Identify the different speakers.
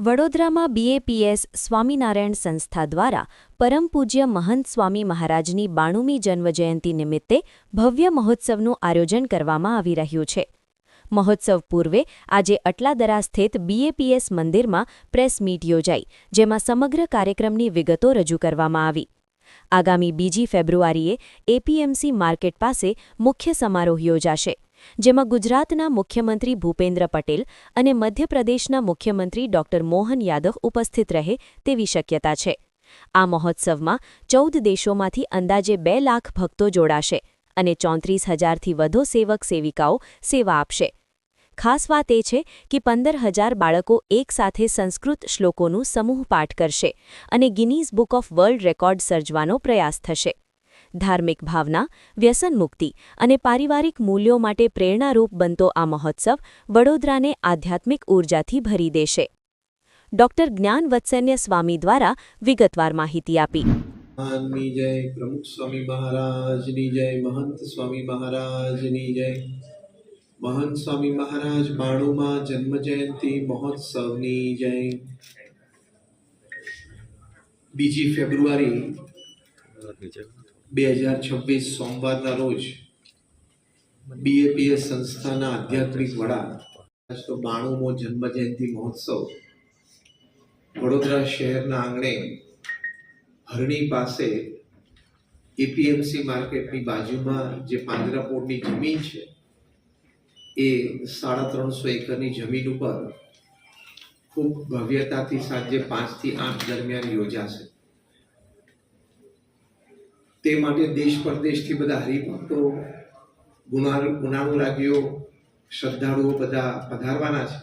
Speaker 1: વડોદરામાં બીએપીએસ સ્વામિનારાયણ સંસ્થા દ્વારા પરમ પૂજ્ય મહંત સ્વામી મહારાજની બાણુમી જન્મજયંતિ નિમિત્તે ભવ્ય મહોત્સવનું આયોજન કરવામાં આવી રહ્યું છે. મહોત્સવ પૂર્વે આજે અટલાદરા સ્થિત બીએપીએસ મંદિરમાં પ્રેસ મીટ યોજાઈ, જેમાં સમગ્ર કાર્યક્રમની વિગતો રજૂ કરવામાં આવી. આગામી બીજી ફેબ્રુઆરીએ એપીએમસી માર્કેટ પાસે મુખ્ય સમારોહ યોજાશે. જેમાં ગુજરાતના મુખ્યમંત્રી ભૂપેન્દ્ર પટેલ અને મધ્યપ્રદેશના મુખ્યમંત્રી ડોક્ટર મોહન યાદવ ઉપસ્થિત રહે તેવી શક્યતા છે. આ મહોત્સવમાં ચૌદ દેશોમાંથી અંદાજે બે લાખ ભક્તો જોડાશે અને ચોત્રીસ હજારથી વધુ સેવક સેવિકાઓ સેવા આપશે. ખાસ વાત એ છે કે પંદર હજાર બાળકો એકસાથે સંસ્કૃત શ્લોકોનું સમૂહ પાઠ કરશે અને Guinness book of world record સર્જવાનો પ્રયાસ થશે. ધાર્મિક ભાવના, વ્યસન મુક્તિ અને પારિવારિક મૂલ્યો માટે પ્રેરણારૂપ બનતો આ મહોત્સવ વડોદરાને આધ્યાત્મિક ઊર્જાથી ભરી દેશે. ડોક્ટર જ્ઞાન વત્સન્ય સ્વામી દ્વારા વિગતવાર માહિતી આપી.
Speaker 2: જય, પ્રમુખ સ્વામી મહારાજની જય, મહંત સ્વામી મહારાજની જય. મહંત સ્વામી મહારાજ બાણુમાં જન્મજયંતિ મહોત્સવની જય. બીજી ફેબ્રુઆરી બે હજાર છવ્વીસ સોમવારના રોજ બીએપીએસ સંસ્થાના આધ્યાત્મિક વડા તો બાણુમો જન્મજયંતિ મહોત્સવ વડોદરા શહેરના આંગણે હરણી પાસે એપીએમસી માર્કેટની બાજુમાં જે પાંજરાપોળની જમીન છે, એ સાડા ત્રણસો એકરની જમીન ઉપર ખૂબ ભવ્યતાથી સાંજે પાંચથી આઠ દરમિયાન યોજાશે. તે માટે દેશ પરદેશથી બધા હરિભક્તો ગુણા ગુણાનુરાગીઓ શ્રદ્ધાળુઓ બધા પધારવાના છે.